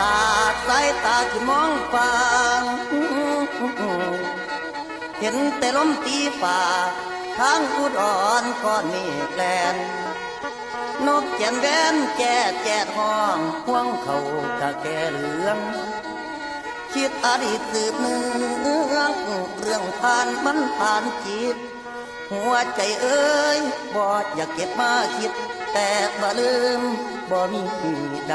สาดสายตาที่มองฟ้าเห็นแต่ลมตีฝ่าทางอุดอ่อนก้อนมีแกลนนกแก่นแวนแก่แก่ห้องห่วงเขากะแก่เหลือง คิดอดีตสืบเนื้องเรื่องผ่านมันผ่านจิต หัวใจเอ้ยบ่อยากเก็บมาคิด แต่บ่ลืมบ่มีใด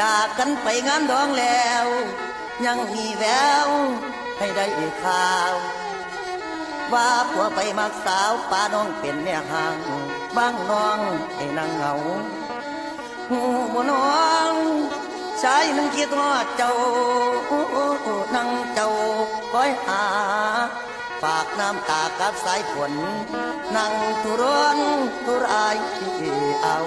จากกันไปงานดองแล้ว ยังมีแววให้ได้ข่าว ว่าผัวไปมักสาวป้าน้องเป็นแม่ห่างบ้างน้องให้นางเหงาหูบ่น้องชายนึงคิดว่าเจ้านั่งเจ้าคอยหา ฝากน้ำตากับสายฝนนั่งทุรนทุรายเอา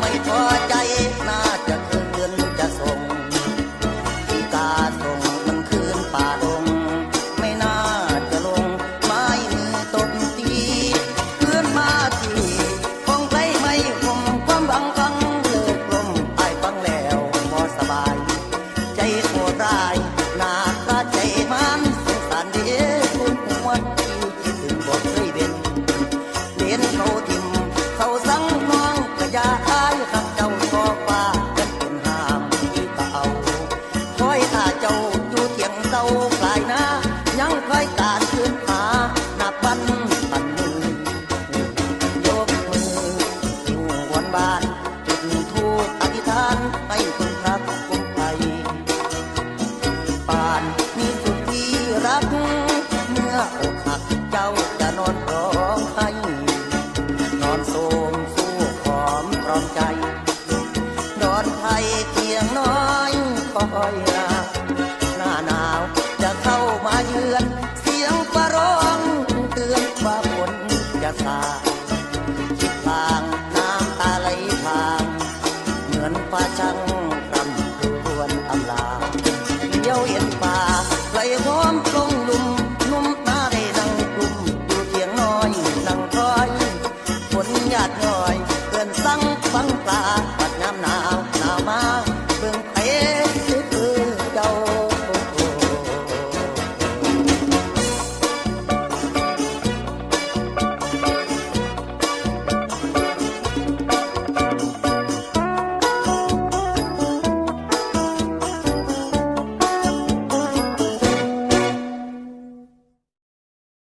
ไม่พอใจ อนโสมสู้ขอมพรอมใจ ดอนไทยเกียงน้อยคอยนาหน้าหนาวจะเข้ามาเยือน เสียงประร้องเตือนว่าฝนจะสา